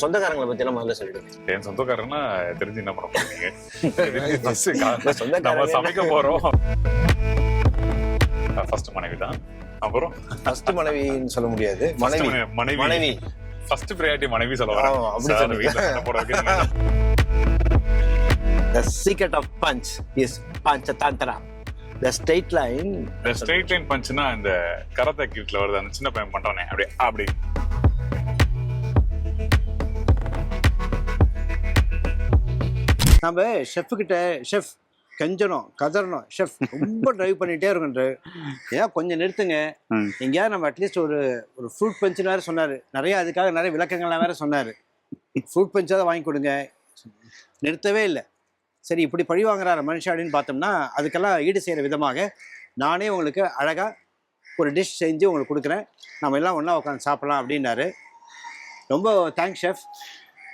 சொந்தக்காரங்களை பத்தி எல்லாம் முதல்ல சொல்லிடுங்க. என் சொந்தக்காரன்னா தெரிஞ்சு என்ன பண்ண போறீங்க? நம்ம சமைக்க போறோம். ஃபர்ஸ்ட் மனைவி தான் அப்புறம்? ஃபர்ஸ்ட் மனைவின்னு சொல்ல முடியாது. மனைவி. மனைவி- மனைவி. ஃபர்ஸ்ட் ப்ரையாரிட்டி மனைவி சொல்ல வரேன். ஆமா, அப்படி வைக்கிறீங்க. The secret of punch is Panchatantra the straight line இந்த ஸ்ட்ரெயிட் லைன் பஞ்சுனா இந்த கரத்தை கிட்ல வருது. அந்த சின்ன பையன் பண்றானே அப்படியே அப்படி. நம்ம ஷெஃப் கிட்ட ஷெஃப் கெஞ்சணும் கதறணும். ஷெஃப் ரொம்ப டிரைவ் பண்ணிட்டே இருக்குன்ற ஏன்? கொஞ்சம் நிறுத்துங்க. எங்கேயாவது நம்ம அட்லீஸ்ட் ஒரு ஒரு ஃப்ரூட் பஞ்சுன்னு வேற சொன்னார். நிறைய அதுக்காக நிறைய விளக்கங்கள்லாம் வேற சொன்னார். ஃப்ரூட் பஞ்சாவது வாங்கி கொடுங்க. நிறுத்தவே இல்லை. சரி இப்படி பழி வாங்குறாரு மனுஷன் அப்படின்னு பார்த்தோம்னா அதுக்கெல்லாம் ஈடு செய்கிற விதமாக நானே உங்களுக்கு அழகாக ஒரு டிஷ் செஞ்சு உங்களுக்கு கொடுக்குறேன். நம்ம எல்லாம் ஒன்றா உட்காந்து சாப்பிடலாம் அப்படின்னாரு. ரொம்ப தேங்க்ஸ் ஷெஃப்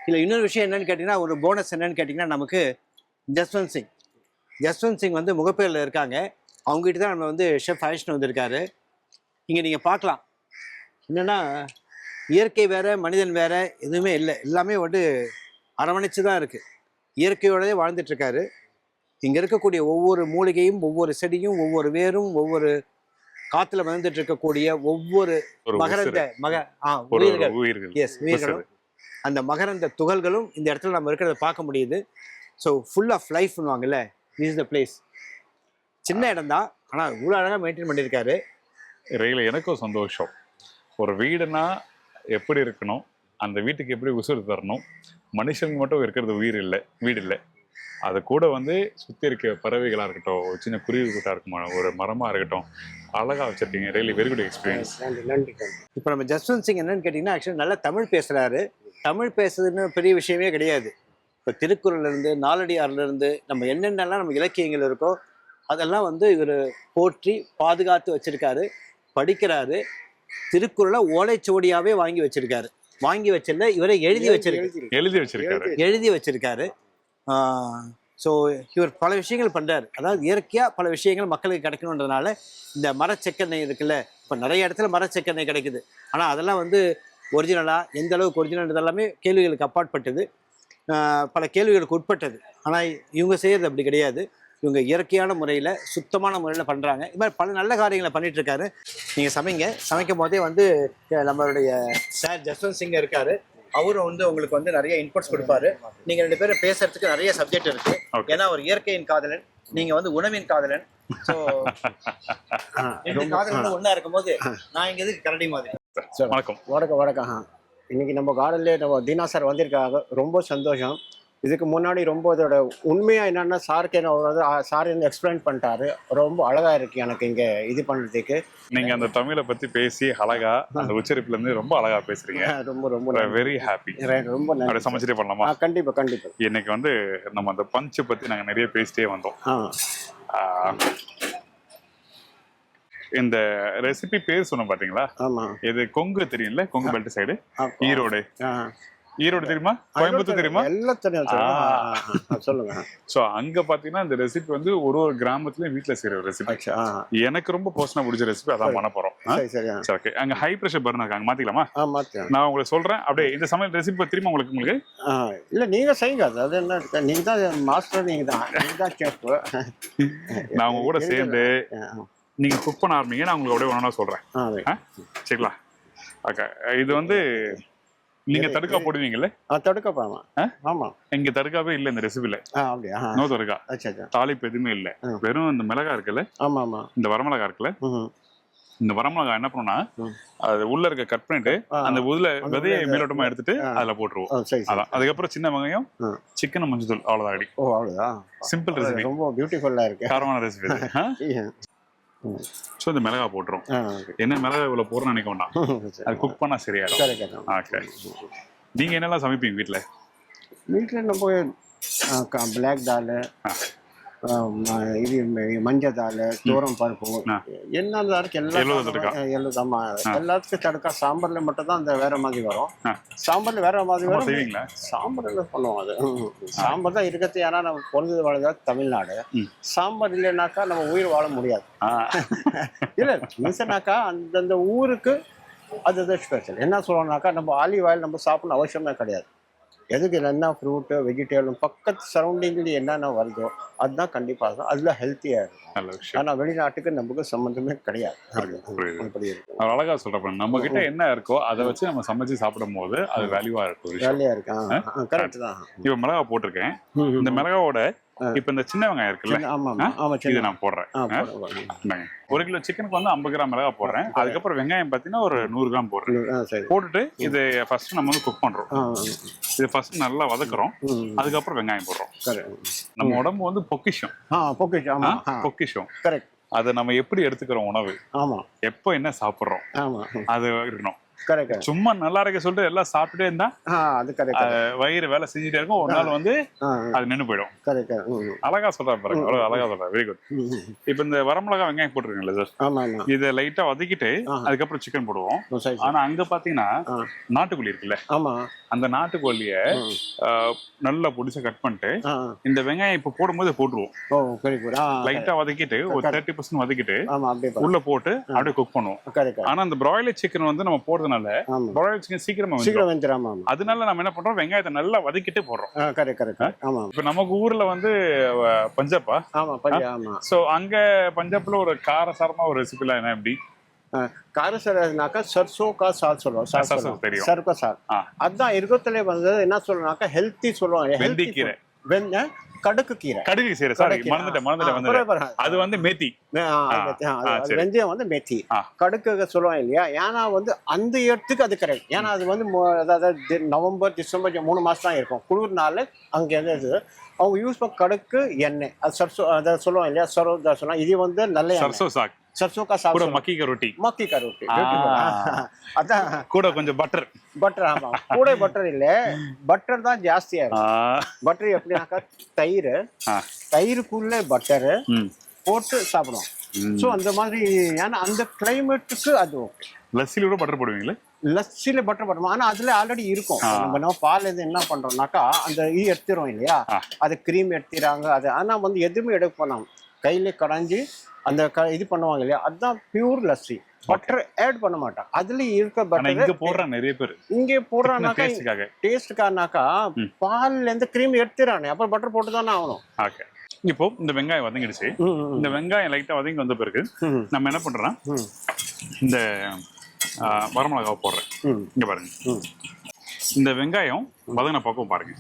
இல்லை இன்னொரு விஷயம் என்னன்னு கேட்டிங்கன்னா ஒரு போனஸ் என்னன்னு கேட்டிங்கன்னா நமக்கு ஜஸ்வந்த் சிங் ஜஸ்வந்த் சிங் வந்து முகப்பேரில் இருக்காங்க. அவங்ககிட்ட தான் நம்ம வந்து ஷெஃப் அழைச்சிட்டு வந்திருக்காரு. இங்கே நீங்கள் பார்க்கலாம். என்னென்னா இயற்கை வேற மனிதன் வேற எதுவுமே இல்லை. எல்லாமே வந்து அரவணைச்சு தான் இருக்குது இயற்கையோடவே வாழ்ந்துட்டு இருக்காரு. இங்கே இருக்கக்கூடிய ஒவ்வொரு மூலிகையும் ஒவ்வொரு செடியும் ஒவ்வொரு வேரும் ஒவ்வொரு காற்றுல வந்துட்டு இருக்கக்கூடிய ஒவ்வொரு மகரந்த. மக ஆ உயிர்கள். எஸ் உயிர்களும். அந்த மகரந்த துகள்களும் இந்த இடத்துல நம்ம இருக்கிறத பார்க்க முடியுது. ஸோ ஃபுல் ஆஃப் லைஃப் பண்ணுவாங்கல்ல இஸ் த பிளேஸ் சின்ன இடம் தான் ஆனால் இவ்வளோ அழகாக மெயின்டைன் பண்ணியிருக்காரு. ரயில எனக்கும் சந்தோஷம். ஒரு வீடுனா எப்படி இருக்கணும் அந்த வீட்டுக்கு எப்படி உசுறு தரணும் மனுஷங்க மட்டும் இருக்கிறது உயிர் இல்லை வீடு இல்லை. அது கூட வந்து சுத்தி இருக்க பறவைகளா இருக்கட்டும் ஒரு சின்ன குருவி கூட்டா இருக்கட்டும் ஒரு மரமா இருக்கட்டும் அழகா வச்சிருக்கீங்க. ரியலி வெரி குட் எக்ஸ்பீரியன்ஸ் நன்றி நன்றி இப்போ நம்ம ஜஸ்வந்த் சிங் என்னன்னு கேட்டிங்கன்னா ஆக்சுவலி நல்லா தமிழ் பேசுகிறாரு தமிழ் பேசுறதுன்னு பெரிய விஷயமே கிடையாது. இப்போ திருக்குறள்லேருந்து நாலடியார்லேருந்து நம்ம என்னென்னலாம் நம்ம இலக்கியங்கள் இருக்கோ அதெல்லாம் வந்து இவர் போற்றி பாதுகாத்து வச்சிருக்காரு படிக்கிறாரு. திருக்குறளை ஓலைச்சுவடியாவே வாங்கி வச்சிருக்காரு. வாங்கி வச்சிருந்த இவரை எழுதி வச்சிருக்காரு. எழுதி வச்சிருக்காரு. எழுதி வச்சிருக்காரு. ஸோ இவர் பல விஷயங்கள் பண்றாரு. அதாவது இயற்கையாக பல விஷயங்கள் மக்களுக்கு கிடைக்கணுன்றதுனால இந்த மரச்செக்கெண்ணெய் இருக்குல்ல இப்போ நிறைய இடத்துல மரச்செக்கெண்ணெய் கிடைக்குது. ஆனால் அதெல்லாம் வந்து ஒரிஜினலாக எந்த அளவுக்கு ஒரிஜினல் எல்லாமே கேள்விகளுக்கு அப்பாற்பட்டது. பல கேள்விகளுக்கு உட்பட்டது. ஆனால் இவங்க செய்கிறது அப்படி கிடையாது. இவங்க இயற்கையான முறையில் சுத்தமான முறையில் பண்ணுறாங்க இது மாதிரி பல நல்ல காரியங்களை பண்ணிட்டு இருக்காரு நீங்கள் சமைங்க. சமைக்கும் போதே வந்து நம்மளுடைய சார் ஜஸ்வந்த் சிங் இருக்காரு. அவரும் வந்து உங்களுக்கு வந்து நிறைய இன்புட்ஸ் கொடுப்பாரு. நீங்க ரெண்டு பேரும் பேசுறதுக்கு நிறைய சப்ஜெக்ட் இருக்கு. Okay. ஏன்னா ஒரு இயற்கையின் காதலன் நீங்க வந்து உணவின் காதலன். ஸோ ரெண்டு காதலன் ஒண்ணா இருக்கும்போது நான் இங்க எதுக்கு கரடி மாதிரி? வணக்கம். வணக்கம் வணக்கம். இன்னைக்கு நம்ம கார்டன்லேயே நம்ம தீனா சார் வந்திருக்காங்க. ரொம்ப சந்தோஷம். இதுக்கு முன்னாடி ரொம்ப இதோட உண்மையா என்னன்னா சாருக்கு என்ன சார் வந்து எக்ஸ்பிளைன் பண்ணிட்டாரு. ரொம்ப அழகா இருக்கு எனக்கு இங்க இது பண்றதுக்கு. நீங்க அந்த தமிழை பத்தி பேசி அழகா அந்த உச்சரிப்புல இருந்து ரொம்ப அழகா பேசுறீங்க. ரொம்ப ரொம்ப. வெரி ஹாப்பி ரொம்ப அப்படியே நன்றி சமைச்சிட்டே பண்ணலாமா ஆ, கண்டிப்பா கண்டிப்பா. இன்னைக்கு வந்து நம்ம அந்த பஞ்சு பத்தி நாங்க நிறைய பேசிட்டே வந்தோம். இந்த ரெசிபி பேர் சொன்னோம் பாத்தீங்களா? இது கொங்கு தெரியும்ல? Kongu belt side Erode. Erode தெரியுமா? கோயம்புத்தூர் தெரியுமா? எல்லாம் தெரியும் சொல்லுங்க. சோ அங்க பாத்தீங்கன்னா இந்த ரெசிபி வந்து ஒரு ஒரு கிராமத்துலயும் வீட்ல செய்யற ரெசிபி. எனக்கு ரொம்ப பர்சனலா பிடிச்ச ரெசிபி அதான் பண்ண போறோம்? சரி அங்க ஹை பிரஷர் பர்னர் இருக்காங்க. மாத்திக்கலாமா? நான் உங்களுக்கு சொல்றேன். அப்படியே இந்த சமையல் ரெசிபி தெரியுமா உங்களுக்கு உங்களுக்கு? இல்ல நீங்க செய்யுங்க. அது என்ன? நீங்க தான் மாஸ்டர் நீங்க தான். நீங்க தான் செஃப் நான் உங்க கூட சேர்ந்து நீங்க குக் பண்ண ஆரம்பிங்க நான் உங்களுக்கு அப்படியே ஒன்றா சொல்றேன்? சரிங்களா? ஓகே. இது வந்து நீங்க தடுக்கா போடுவீங்கல்ல? ஆ? ஆமா. இங்க தடுக்காவே இல்ல இந்த ரெசிபில அப்படியா? நோ தடுக்கா. தாளிப்பு எதுவுமே இல்ல. வெறும் இந்த மிளகா இருக்குல்ல? ஆமா ஆமா. இந்த வரமிளகா இருக்குல்ல? இந்த வரமிளகா என்ன பண்ணுனா ம். அது உள்ள இருக்க கட் பண்ணிட்டு. அந்த அந்த விதையை விதை- மேலோட்டமா எடுத்துட்டு. அதுல போட்டுருவோம். அதான். அதுக்கப்புறம் சின்ன வெங்காயம். சிக்கன் மஞ்சள் அவ்வளவுதான் அடி. ஓ அவ்வளோதான் சிம்பிள் ரெசிபி ரொம்ப பியூட்டிஃபுல்லா இருக்கு. காரமான ரெசிபி ஸோ இந்த மிளகா போட்டுரும். என்ன மிளகா இவ்வளவு போறோம்னு நினைக்க வேண்டாம். அது குக் பண்ணா சரியாயிடும் சரி சரி ஓகே நீங்க என்னெல்லாம் சமைப்பீங்க வீட்ல வீட்டில் நம்ம பிளாக் தால். இது ம- மஞ்சள் தால் தூரம் பருப்பு ஆ. என்ன இருக்கு எள்ளு தடுக்கா. எல்லா எள்ளு ஆமா ஆ. எல்லாத்துக்கும் தடுக்கா சாம்பார்ல மட்டும் தான் அந்த வேற மாதிரி வரும். சாம்பார்ல வேற மாதிரி வரும் சாம்பார்ல பண்ணுவோம் அது. சாம்பார் தான் இருக்கிறது ஏன்னா நம்ம பொழுது வாழ்ந்தா தமிழ்நாடு. சாம்பார் இல்லைனாக்கா நம்ம உயிர் வாழ முடியாது. இல்ல மீசனாக்கா அந்தந்த ஊருக்கு அதுதான் ஸ்பெஷல் என்ன சொல்லணும்னாக்கா நம்ம ஆலிவ் ஆயில் நம்ம சாப்பிடணும் அவசியமே கிடையாது எதுக்கு என்ன ஃப்ரூட்டு வெஜிடேபிள் பக்கத்து சரௌண்டிங்கில் என்னென்ன வருதோ அதுதான் கண்டிப்பாக இருக்கும். அதில் ஹெல்த்தியாக இருக்கும். நல்ல விஷயம். ஆனால் வெளிநாட்டுக்கு நமக்கு சம்பந்தமே கிடையாது. அப்படி இருக்கும் அவர் அழகா சொல்றப்ப நம்ம கிட்ட என்ன இருக்கோ அதை வச்சு நம்ம சமைச்சு சாப்பிடும் போது அது வேல்யூவா இருக்கு ஒரு விஷயம். வேலையாக இருக்கு? கரெக்ட் தான். இப்ப மிளகா போட்டிருக்கேன். இந்த மிளகாவோட இப்ப இந்த சின்ன வெங்காயம் இருக்குல்ல? இதை நான் போடுறேன். ஒரு கிலோ சிக்கனுக்கு வந்து ஐம்பது கிராம் மிளகா போடுறேன். அதுக்கப்புறம் வெங்காயம் பார்த்தீங்கன்னா ஒரு நூறு கிராம் போடுறேன். போட்டுட்டு இது ஃபர்ஸ்ட் நம்ம வந்து குக் பண்றோம். இது ஃபர்ஸ்ட் நல்லா வதக்குறோம். அதுக்கப்புறம் வெங்காயம் போடுறோம். நம்ம உடம்பு வந்து பொக்கிஷம். ஆ பொக்கிஷ் ஆ? ஆமாம் ஆ. பொக்கிஷம். கரெக்ட். அதை நம்ம எப்படி எடுத்துக்கிறோம் உணவு? ஆமாம் எப்போ என்ன சாப்பிட்றோம்? அது இருக்கணும். கரெக்ட் சும்மா நல்லா இருக்க சொல்லிட்டு எல்லாம் சாப்பிட்டுட்டே இருந்தா அது கரெக்ட் வயிறு வேலை செஞ்சுட்டே இருக்கும். ஒரு நாள் வந்து அது நின்று போயிடும். கரெக்ட் அழகா சொல்றாரு பாருங்க. அவ்வளவு அழகா சொல்றாரு வெரி குட். இப்போ இந்த வரமிளகா வெங்காயம் போட்டிருக்கீங்களா சார் இதை லைட்டா வதக்கிட்டு. அதுக்கப்புறம் சிக்கன் போடுவோம். ஆனா அங்க பாத்தீங்கன்னா. நாட்டுக்கோழி இருக்குல்ல. ஆமாம் அந்த நாட்டுக்கோழிய நல்லா புடிச்சு கட் பண்ணிட்டு இந்த வெங்காயம் இப்போ போடும்போது போட்டுருவோம். லைட்டா வதக்கிட்டு ஒரு தேர்ட்டி பர்சன்ட் வதக்கிட்டு. உள்ள போட்டு அப்படியே குக் பண்ணுவோம். ஆனா அந்த பிராய்லர் சிக்கன் வந்து நம்ம போடுறதுனால பிராய்லர் சிக்கன் சீக்கிரமா சீக்கிரம் வந்துடும் அதனால நம்ம என்ன பண்றோம்? வெங்காயத்தை நல்லா வதக்கிட்டு போடுறோம். கரெக்ட் கரெக்ட் ஆமாம் இப்போ நமக்கு ஊர்ல வந்து பஞ்சாபா ஆமாம் சோ அங்க பஞ்சாப்ல ஒரு காரசாரமா ஒரு ரெசிபிலாம் என்ன எப்படி? காரசரனாக்கா சர்சோ கா சால் சொல்லுவோம் சால் சொல்லுவோம். சர்க்கோ சால் ஆ. அதான் இருக்கத்துல வந்து என்ன சொல்லுவாங்க ஹெல்த்தி சொல்லுவாங்க வெந்தயக்கீரை. food. வெந்த கடுக்கு கீரை கடுகு சீரை சாரி. மறந்துட்டேன் மறந்துட்டேன். அது வந்து மேத்தி. வெந்தயம் வந்து மெத்தி. கடுக்கு சொல்லுவாங்க இல்லையா ஏன்னா வந்து அந்த இடத்துக்கு அது கரெக்ட் ஏன்னா அது வந்து அதாவது நவம்பர் டிசம்பர் மூணு மாசம் தான் இருக்கும் குளிர்னால அங்க எது இது அவங்க யூஸ் பண்ண கடுக்கு எண்ணெய் அது சர்சோ அதை சொல்லுவாங்க இல்லையா சரோ சொல்லுவாங்க இது வந்து நல்ல சர்சோ சாக் சர்சோ கா கூட சாப்பிடும் மக்கிக்க ரொட்டி மக்கி கருட்டி ஆ. அதான் கூட கொஞ்சம் பட்டர் பட்டர் ஆமா. கூட பட்டர் இல்ல. பட்டர் தான் ஜாஸ்தியா இருக்கும் பட்டர் எப்படின்னாக்கா தயிர் தயிருக்குள்ள பட்டர் போட்டு சாப்பிடுவோம் ஸோ அந்த மாதிரி ஏன்னா அந்த கிளைமேட்டுக்கு அது ஓகே லஸ்ஸில கூட பட்டர் போடுவீங்களே? லஸ்ஸில பட்டர் போடுவோம் ஆனா அதுல ஆல்ரெடி இருக்கும். ஆ. நம்ம நம்ம பால் இது என்ன பண்றோம்னாக்கா அந்த ஈ எடுத்துறோம் இல்லையா. அது க்ரீம் எடுத்துறாங்க அது ஆனா வந்து எதுவுமே எடுக்க பண்ணாம கையில கடைஞ்சி அந்த க இது பண்ணுவாங்க இல்லையா? அதுதான் பியூர் லஸ்ஸி பட்டர் ஆட் பண்ண மாட்டான். அதுல இருக்க ஆனா இங்க பட்டர் போடுற நிறைய பேர். இங்கே போடுறானாக்கா ம். பால்ல இருந்து க்ரீம் எடுத்துறானே. அப்புறம் பட்டர் போட்டு தானே ஆகணும். ஓகே இப்போ இந்த வெங்காயம் வதங்கிடுச்சு. இந்த வெங்காயம் லைட்டா வதங்கி வந்த பிறகு. நம்ம என்ன பண்றோம். இந்த வரமிளகாவை போடுறேன். இங்க பாருங்க. இந்த வெங்காயம் வதங்கின பக்கம் பாருங்க.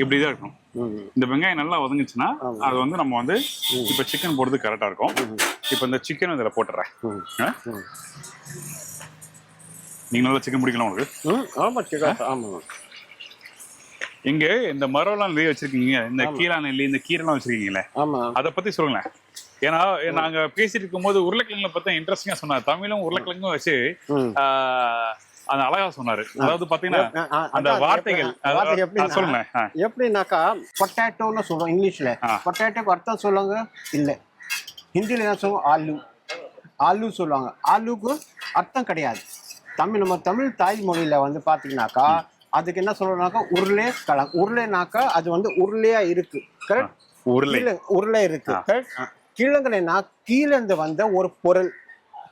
இப்படிதான் இருக்கணும். ம். இந்த வெங்காயம் நல்லா வதங்குச்சுன்னா. அது வந்து நம்ம வந்து இப்ப சிக்கன் போடுறது கரெக்டா இருக்கும். இப்ப இந்த சிக்கன் இதுல போட்டுறேன். நீங்க நல்லா சிக்கன் பிடிக்கலாம் உங்களுக்கு. ஆமா சிக்கன் ஆமா இங்க இந்த மரம்லாம் நிறைய வச்சிருக்கீங்க. இந்த கீழா நெல்லி இந்த கீரைலாம் வச்சிருக்கீங்களே? ஆமா. அதை பத்தி சொல்லுங்களேன். ஏன்னா நாங்க பேசிட்டு இருக்கும்போது உருளைக்கிழங்குல பத்தி இன்ட்ரெஸ்டிங்கா சொன்னார். தமிழும் உருளைக்கிழங்கும் வச்சு அந்த அழகா சொன்னாரு. அதாவது பாத்தீங்கன்னா அந்த வார்த்தைகள் எப்படி- ஆ. எப்படின்னாக்கா பொட்டேட்டோன்னு சொல்லுவோம் இங்கிலீஷ்ல. பொட்டேட்டோக்கு அர்த்தம் சொல்லுவாங்க? இல்ல. ஹிந்தில என்ன சொல்லுவோம்? ஆலு ஆலு சொல்லுவாங்க. ஆலுக்கு அர்த்தம் கிடையாது. தமிழ் நம்ம தமிழ் தாய்மொழியில வந்து பாத்தீங்கன்னாக்கா அதுக்கு என்ன சொல்றோம்னாக்கா உருளை கலம் உருளைனாக்கா அது வந்து உருளையா இருக்கு. கரெக்ட் உருளை. உருளை இருக்கு. correct? கிழங்குனா கீழே இருந்து வந்த ஒரு பொருள்.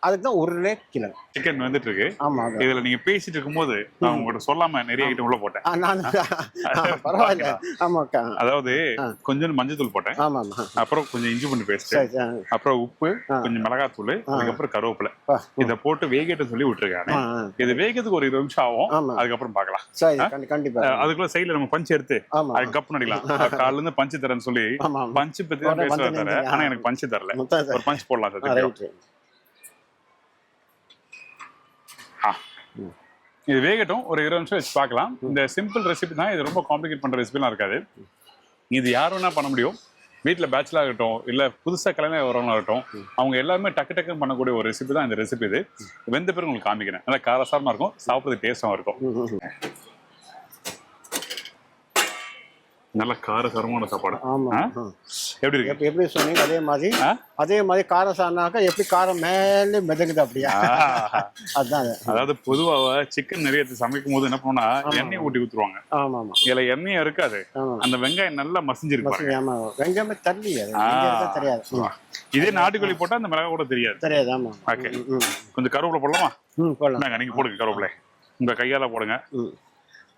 அதுக்கு தான் உருளை கிழங்கு சிக்கன் வந்துட்டு இருக்கு ஆமா. இதுல நீங்க பேசிட்டு இருக்கும்போது நான் உங்ககிட்ட சொல்லாம நிறைய ஐட்டம் உள்ள போட்டேன். பரவாயில்ல. ஆமாக்கா. அதாவது. கொஞ்சம் மஞ்சள் போட்டேன். ஆமா அப்புறம் கொஞ்சம் இஞ்சி பூண்டு பேஸ்ட் அப்புறம் உப்பு. கொஞ்சம் மிளகாத்தூள் அதுக்கப்புறம் கருவேப்பிலை. இத போட்டு வேகட்டு சொல்லி விட்டுருக்காங்க. இது வேகத்துக்கு ஒரு இருபது நிமிஷம் ஆகும். அதுக்கப்புறம் பார்க்கலாம். கண்டி- கண்டிப்பா. அதுக்குள்ள சைடுல நம்ம பஞ்ச் எடுத்து அது கப் நடிக்கலாம் காலைல இருந்து பஞ்சு தரேன்னு சொல்லி பஞ்சு பத்தி ஒரு பேசுவார் ஆனா எனக்கு பஞ்சு தரல. ஒரு பஞ்ச் போடலாம் சார் ஆ, திருப்பியும். ரைட் ஆ. இது வேகட்டும் ஒரு இருபது நிமிஷம் வச்சு பார்க்கலாம். இந்த சிம்பிள் ரெசிபி தான் இது ரொம்ப காம்ப்ளிகேட் பண்ற ரெசிபிலாம் இருக்காது. இது யார் வேணா பண்ண முடியும். வீட்டில் பேச்சுலர் ஆகட்டும் இல்லை புதுசாக கல்யாணம் வரவங்க ஆகட்டும் அவங்க எல்லாருமே டக்கு டக்குன்னு பண்ணக்கூடிய ஒரு ரெசிபி தான் இந்த ரெசிபி இது. வெந்த பிறகு உங்களுக்கு காமிக்கிறேன். நல்லா காரசாரமாக இருக்கும் சாப்பிட்றது டேஸ்டாகவும் இருக்கும். நல்ல காரசாரமான சாப்பாடு. எப்படி இருக்கு? எப்படி சொன்னீங்க? அதே மாதிரி? அதே மாதிரி காரம் சாப்பினாக்கா எப்படி காரம் மேலே மிதங்குது அப்படியா. அதுதான் அது. அதாவது பொதுவாக சிக்கன் நிறைய சமைக்கும் போது என்ன பண்ணுவோம்னா எண்ணெய் ஊட்டி ஊத்துருவாங்க. ஆமா ஆமா இதுல எண்ணெயும் இருக்காது. அந்த வெங்காயம் நல்லா மசிஞ்சிருப்பாங்க மசூதி, ஆமா வெங்காயமே தள்ளி தெரியாது. இதே நாட்டுக்கோழி போட்டா அந்த மிளகா கூட தெரியாது. தெரியாது ஆமா ஓகே. கொஞ்சம் கருவேப்பிலை போடலாமா? ம் போடலாம். நீங்க போடுங்க கருவேப்பிலை. உங்க கையால போடுங்க.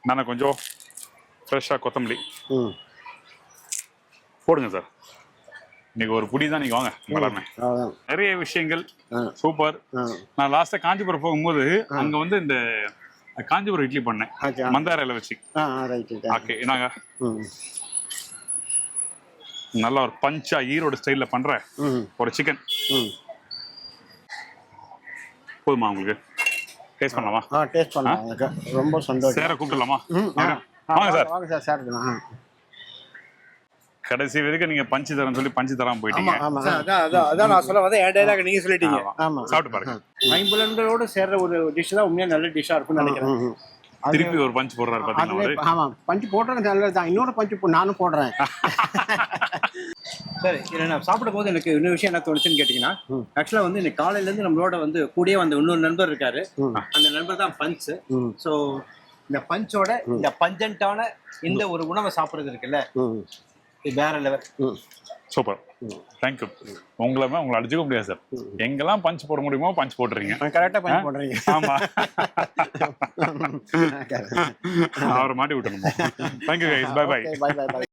நான் கொஞ்சம் ஃப்ரெஷ்ஷாக கொத்தமல்லி. ம். போடுங்க சார். இன்னைக்கு ஒரு புடி தான் நீங்க வாங்க எல்லாமே நிறைய விஷயங்கள். சூப்பர். நான் லாஸ்டா காஞ்சிபுரம் போகும்போது அங்க வந்து இந்த காஞ்சிபுரம் இட்லி பண்ணேன். ஓகே ஆ. மந்தார இலை வச்சு. ஓகே நாங்க நல்லா ஒரு பஞ்சா ஈரோடு ஸ்டைல்ல பண்ற ஒரு சிக்கன் போதுமா உங்களுக்கு? டேஸ்ட் பண்ணலாமா? டேஸ்ட் பண்ணலாம். ரொம்ப சந்தோஷம். சேர கூப்பிடலாமா? வாங்க சார். வாங்க சார். சார் கடைசி வரைக்கும் நீங்க பஞ்சு தரேன்னு சொல்லி பஞ்சு தராம போயிட்டீங்க. ஆமா அதான் அதான் அதான் நான் சொல்ல வந்து என் டைலாக் நீங்க சொல்லிட்டீங்க. ஆமா. சாப்பிட்டு பாருங்க. ஐம்புலன்களோடு சேர்ற ஒரு டிஷ் தான் உண்மையா நல்ல டிஷ்ஷா இருக்கும்னு நினைக்கிறேன். திருப்பி ஒரு பஞ்சு போடுறாரு பாத்தீங்களா ஆமா பஞ்சு போடுறது நல்லதுதான். இன்னொரு பஞ்சு நானும் போடுறேன். சரி நான் சாப்பிடும் போது எனக்கு இன்னொரு விஷயம் என்ன தோணுச்சுன்னு கேட்டீங்கன்னா. ஆக்சுவலா வந்து இன்னைக்கு காலையில இருந்து நம்மளோட வந்து கூடயே வந்த இன்னொரு நண்பர் இருக்காரு. அந்த நண்பர் தான் பஞ்ச். ஸோ இந்த பஞ்சோட இந்த பஞ்சன்டான இந்த ஒரு உணவை சாப்பிடுறது இருக்குல்ல? வேற லெவல் சூப்பர். தேங்க்யூ உங்களை உங்களை அடிச்சுக்க முடியாது சார். எங்கெல்லாம் பஞ்ச் போட முடியுமோ பஞ்ச் போட்டுறீங்க கரெக்டாக பஞ்சு போடுறீங்க ஆமா. அவரை மாட்டி விட்டணுமோ thank you guys bye bye bye bye bye